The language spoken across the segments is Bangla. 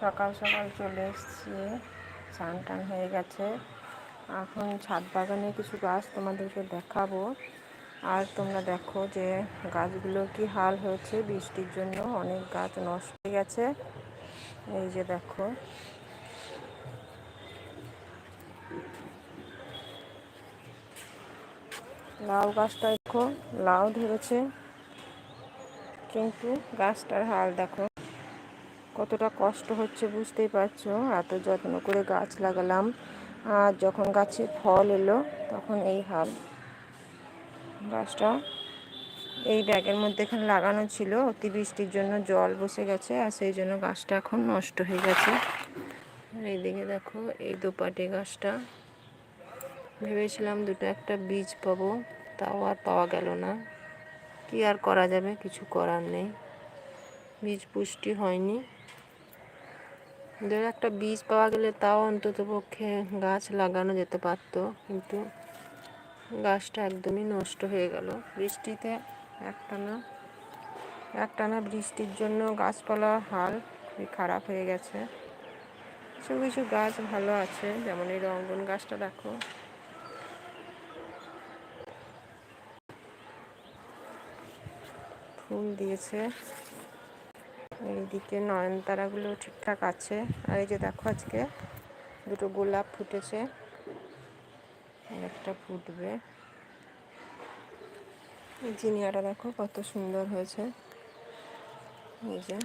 সকাল সকাল চলে এসছি। স্নান টান হয়ে গেছে। এখন ছাদ বাগানে কিছু গাছ তোমাদেরকে দেখাবো। আর তোমরা দেখো যে গাছগুলো কি হাল হয়েছে বৃষ্টির জন্য। অনেক গাছ নষ্ট হয়ে গেছে। এই যে দেখো। লাউ গাছটা দেখো, লাউ ধরেছে। কিন্তু গাছটার হাল দেখো। কতটা কষ্ট হচ্ছে বুঝতেই পারছ? এত যত্ন করে গাছ লাগালাম। আর যখন গাছে ফল এলো, তখন এই হাল। গাছটা এই ব্যাগের মধ্যে এখানে লাগানো ছিল। অতিবৃষ্টির জন্য জল বসে গেছে, আর সেই জন্য গাছটা এখন নষ্ট হয়ে গেছে। এইদিকে দেখো, এই দুপাটে গাছটা। ভেবেছিলাম দুটো একটা বীজ পাবো, তাও আর পাওয়া গেল না। কি আর করা যাবে? কিছু করার নেই। বীজ পুষ্টি হয়নি। দু একটা বীজ পাওয়া গেলে তাও অন্তত পক্ষে গাছ লাগানো যেতে পারত, কিন্তু গাছটা একদমই নষ্ট হয়ে গেল। বৃষ্টিতে একটানা একটানা বৃষ্টির জন্য গাছপালার হাল খুবই খারাপ হয়ে গেছে। কিছু কিছু গাছ ভালো আছে, যেমন এই রঙ্গন গাছটা দেখো। ফুল দিয়েছে। এইদিকে নয়নতারাগুলো ঠিকঠাক আছে। আর এই যে দেখো আজকে দুটো গোলাপ ফুটেছে। একটা ফুটবে। জিনিয়াটা দেখো কত সুন্দর হয়েছে। এই যে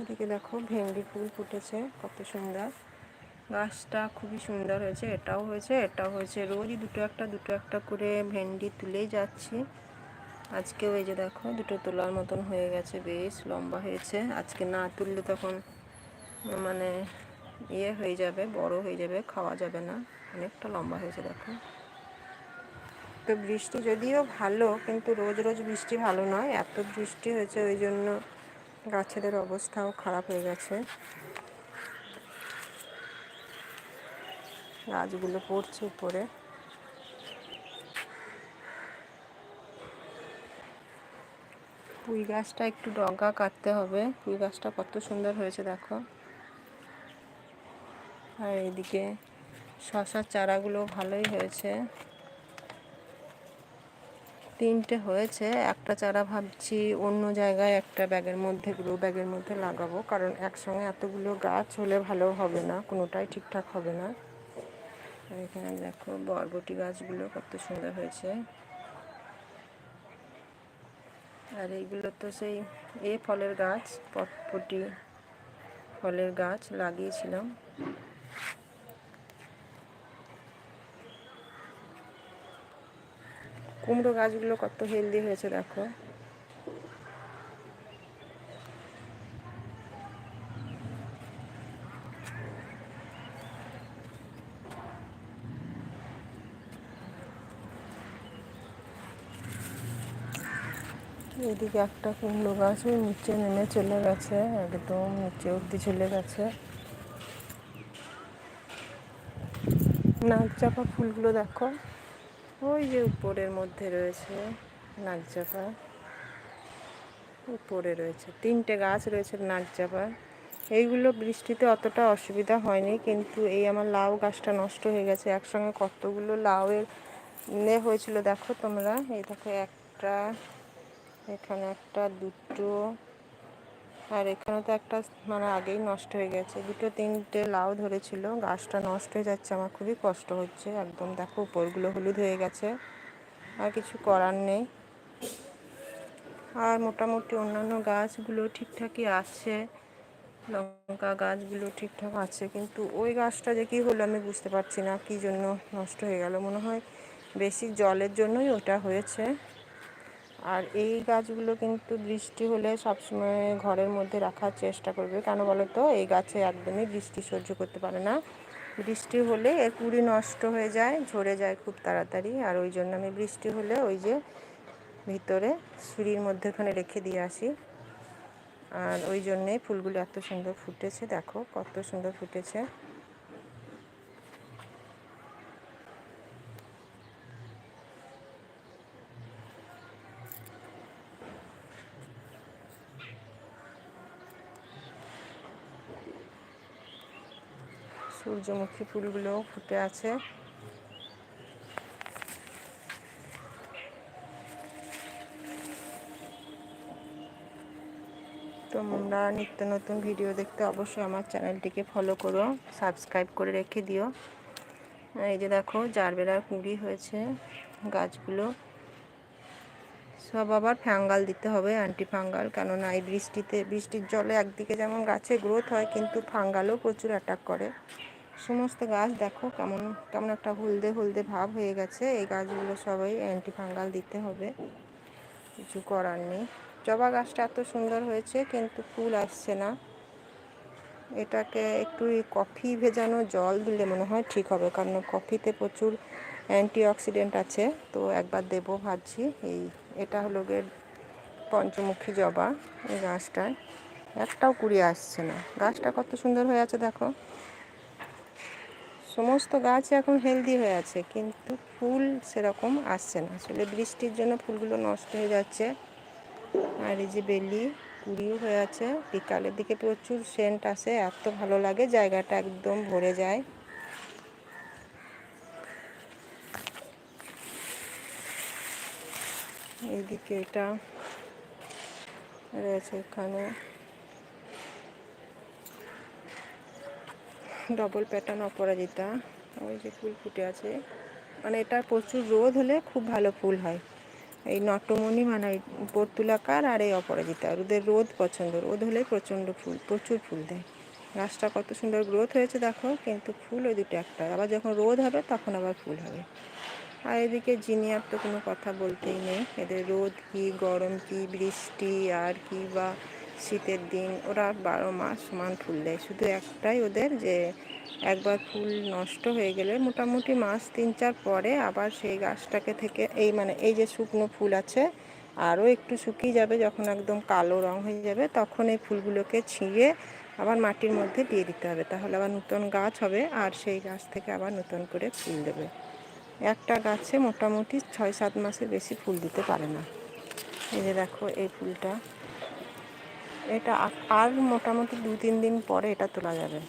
এদিকে দেখো ভেন্ডি ফুল ফুটেছে, কত সুন্দর। গাছটা খুবই সুন্দর হয়েছে, এটাও হয়েছে এটাও হয়েছে। রোজই দুটো একটা দুটো একটা করে ভেন্ডি তুলেই যাচ্ছি। আজকেও এই যে দেখো, দুটো তোলার মতন হয়ে গেছে, বেশ লম্বা হয়েছে। আজকে না তুললে তখন মানে ইয়ে হয়ে যাবে, বড় হয়ে যাবে, খাওয়া যাবে না। অনেকটা লম্বা হয়েছে, দেখো। তো বৃষ্টি যদিও ভালো, কিন্তু রোজ রোজ বৃষ্টি ভালো নয়। এত বৃষ্টি হয়েছে ওই জন্য গাছেদের অবস্থাও খারাপ হয়ে গেছে। গাছগুলো পড়ছে উপরে। পুঁই গাছটা একটু ডগা কাটতে হবে। পুঁই গাছটা কত সুন্দর হয়েছে, দেখো। আর এইদিকে শশার চারাগুলো ভালোই হয়েছে। তিনটে হয়েছে, একটা চারা ভাবছি অন্য জায়গায় একটা ব্যাগের মধ্যে গ্রো ব্যাগের মধ্যে লাগাবো। কারণ একসঙ্গে এতগুলো গাছ হলে ভালো হবে না, কোনোটাই ঠিকঠাক হবে না। এখানে দেখো বরবটি গাছগুলো কত সুন্দর হয়েছে। আর এইগুলো তো সেই এ ফলের গাছ, পটপটি ফলের গাছ লাগিয়েছিলাম। কুমড়ো গাছগুলো কত হেলদি হয়েছে দেখো। এদিকে একটা কুমড়ো গাছ ওই নিচে নেমে চলে গেছে, একদম নিচে অব্দি চলে গেছে। নাক চাপা ফুলগুলো দেখো। ওই যে উপরের মধ্যে রয়েছে নাকচাপা উপরে রয়েছে, তিনটে গাছ রয়েছে নাকচাপা এইগুলো বৃষ্টিতে অতটা অসুবিধা হয়নি, কিন্তু এই আমার লাউ গাছটা নষ্ট হয়ে গেছে। একসঙ্গে কতগুলো লাউয়ের নে হয়েছিল দেখো তোমরা। এই দেখো একটা, এখানে একটা, দুটো আর এখানে তো একটা মানে আগেই নষ্ট হয়ে গেছে। দুটো তিনটে লাউ ধরেছিল, গাছটা নষ্ট হয়ে যাচ্ছে, আমার খুবই কষ্ট হচ্ছে। একদম দেখো, উপরগুলো হলুদ হয়ে গেছে, আর কিছু করার নেই। আর মোটামুটি অন্যান্য গাছগুলো ঠিকঠাকই আছে, লঙ্কা গাছগুলো ঠিকঠাক আছে, কিন্তু ওই গাছটা যে কী হলো আমি বুঝতে পারছি না, কী জন্য নষ্ট হয়ে গেল। মনে হয় বেশি জলের জন্যই ওটা হয়েছে। আর এই গাছগুলো কিন্তু বৃষ্টি হলে সবসময় ঘরের মধ্যে রাখার চেষ্টা করবে। কেন বলো তো এই গাছে একদমই বৃষ্টি সহ্য করতে পারে না। বৃষ্টি হলে এর কুড়ি নষ্ট হয়ে যায়, ঝরে যায় খুব তাড়াতাড়ি। আর ওই জন্য আমি বৃষ্টি হলে ওই যে ভিতরে সিঁড়ির মধ্যে ওখানে রেখে দিয়ে আসি। আর ওই জন্যেই ফুলগুলো এত সুন্দর ফুটেছে, দেখো কত সুন্দর ফুটেছে। সূর্যমুখী ফুলগুলোও ফুটে আছে। তোমরা নিত্য নতুন ভিডিও দেখতে অবশ্যই আমার চ্যানেলটিকে ফলো করো সাবস্ক্রাইব করে রেখে দিও। এই যে দেখো, জারবেরার কুড়ি হয়েছে, গাছগুলো। সব আবার ফ্যাঙ্গাল দিতে হবে অ্যান্টি ফাঙ্গাল কেননা এই বৃষ্টিতে, বৃষ্টির জলে একদিকে যেমন গাছে গ্রোথ হয়, কিন্তু ফাঙ্গালও প্রচুর অ্যাটাক করে। সমস্ত গাছ দেখো কেমন কেমন একটা হলদে হলদে ভাব হয়ে গেছে। এই গাছগুলো সবাই অ্যান্টি ফাঙ্গাল দিতে হবে। কিছু করার নেই। জবা গাছটা এত সুন্দর হয়েছে, কিন্তু ফুল আসছে না। এটাকে একটু কফি ভেজানো জল দিলে মনে হয় ঠিক হবে, কারণ কফিতে প্রচুর অ্যান্টিঅক্সিডেন্ট আছে। তো একবার দেবো ভাবছি। এই, এটা হলো গিয়ে পঞ্চমুখী জবা এই গাছটায়। একটাও কুড়ি আসছে না। গাছটা কত সুন্দর হয়ে আছে দেখো। সমস্ত গাছ এখন হেলদি হয়ে আছে, কিন্তু ফুল সেরকম আসছে না। আসলে বৃষ্টির জন্য ফুলগুলো নষ্ট হয়ে যাচ্ছে। আর এই যে বেলি, কুড়িও হয়ে আছে। বিকালের দিকে প্রচুর সেন্ট আসে, এত ভালো লাগে, জায়গাটা একদম ভরে যায়। এইদিকে এটা রয়েছে এখানে। ডবল প্যাটার্ন অপরাজিতা। ওই যে ফুল ফুটে আছে। মানে এটা প্রচুর রোদ হলে খুব ভালো ফুল হয়। এই নটমণি মানে পর্তুলাকার আর এই অপরাজিতা। ওদের রোদ পছন্দ। রোদ হলে প্রচণ্ড ফুল, প্রচুর ফুল দেয়। গাছটা কত সুন্দর গ্রোথ হয়েছে দেখো, কিন্তু ফুল ওই দুটো একটা। আবার যখন রোদ হবে, তখন আবার ফুল হবে। আর এদিকে জিনিয়ার তো কোনো কথা বলতেই নেই। এদের রোদ কি, গরম কি, বৃষ্টি আর কি বা শীতের দিন ওরা বারো মাস সমান ফুল দেয়। শুধু একটাই ওদের যে একবার ফুল নষ্ট হয়ে গেলে মোটামুটি মাস তিন চার পরে আবার সেই গাছটাকে থেকে এই মানে এই যে শুকনো ফুল আছে, আরও একটু শুকিয়ে যাবে যখন একদম কালো রং হয়ে যাবে তখন এই ফুলগুলোকে ছিঁড়ে আবার মাটির মধ্যে দিয়ে দিতে হবে। তাহলে আবার নতুন গাছ হবে আর সেই গাছ থেকে আবার নতুন করে ফুল দেবে। একটা গাছে মোটামুটি ছয় সাত মাসের বেশি ফুল দিতে পারে না। এই যে দেখো এই ফুলটা। এটা আর মোটামুটি দু, তিন দিন পরে এটা তোলা যাবে।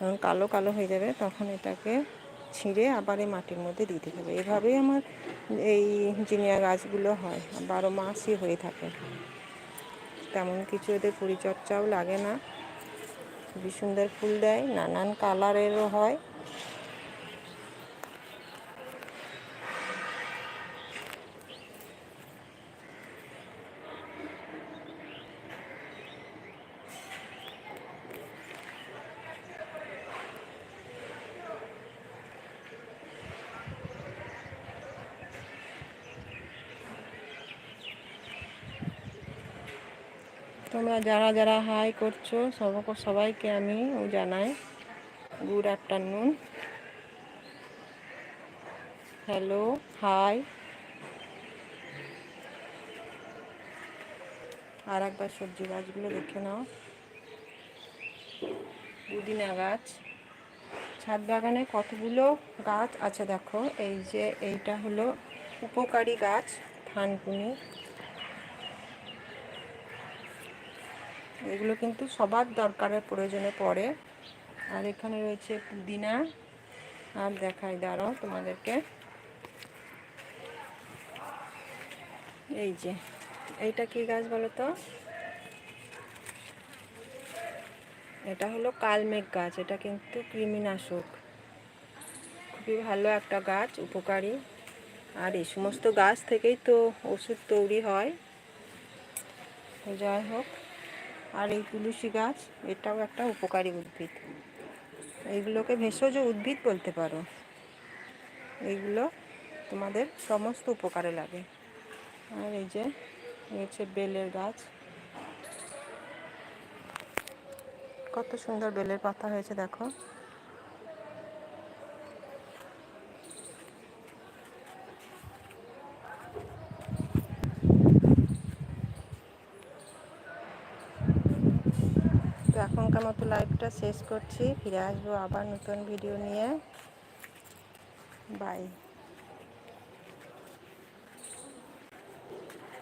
যখন কালো কালো হয়ে যাবে, তখন এটাকে ছিঁড়ে আবার এই মাটির মধ্যে দিতে হবে। এভাবেই আমার এই জিনিয়া গাছগুলো হয়। বারো মাসই হয়ে থাকে। তেমন কিছু এদের পরিচর্যাও লাগে না। খুবই সুন্দর ফুল দেয়। নানান কালারেরও হয়। তোমরা যারা যারা হাই করছ, সব সবাইকে আমি জানাই। Good afternoon. Hello, hi. আর একবার সবজি গাছগুলো দেখে নাও। পুদিনা গাছ। ছাদ বাগানে কতগুলো গাছ আছে দেখো? এই যে এইটা হলো উপকারী গাছ, থানকুনি। এগুলো কিন্তু সবার দরকারের প্রয়োজনে পড়ে। আর এখানে রয়েছে পুদিনা আর দেখাই, দাঁড়াও তোমাদেরকে। এই যে, এইটা কি গাছ বলো তো? এটা হলো কালমেঘ গাছ, এটা কিন্তু কৃমিনাশক। খুবই ভালো একটা গাছ, উপকারী। আর এই সমস্ত গাছ থেকেই তো ওষুধ তৈরি হয়। যাই হোক। আর এই তুলসী গাছ, এটাও একটা উপকারী উদ্ভিদ। এইগুলোকে ভেষজ উদ্ভিদ বলতে পারো। এইগুলো তোমাদের সমস্ত উপকারে লাগে। আর এই যে হচ্ছে বেলের গাছ। কত সুন্দর বেলের পাতা হয়েছে, দেখো। লাইভটা শেষ করছি ফিরে আসব আবার নতুন ভিডিও নিয়ে। বাই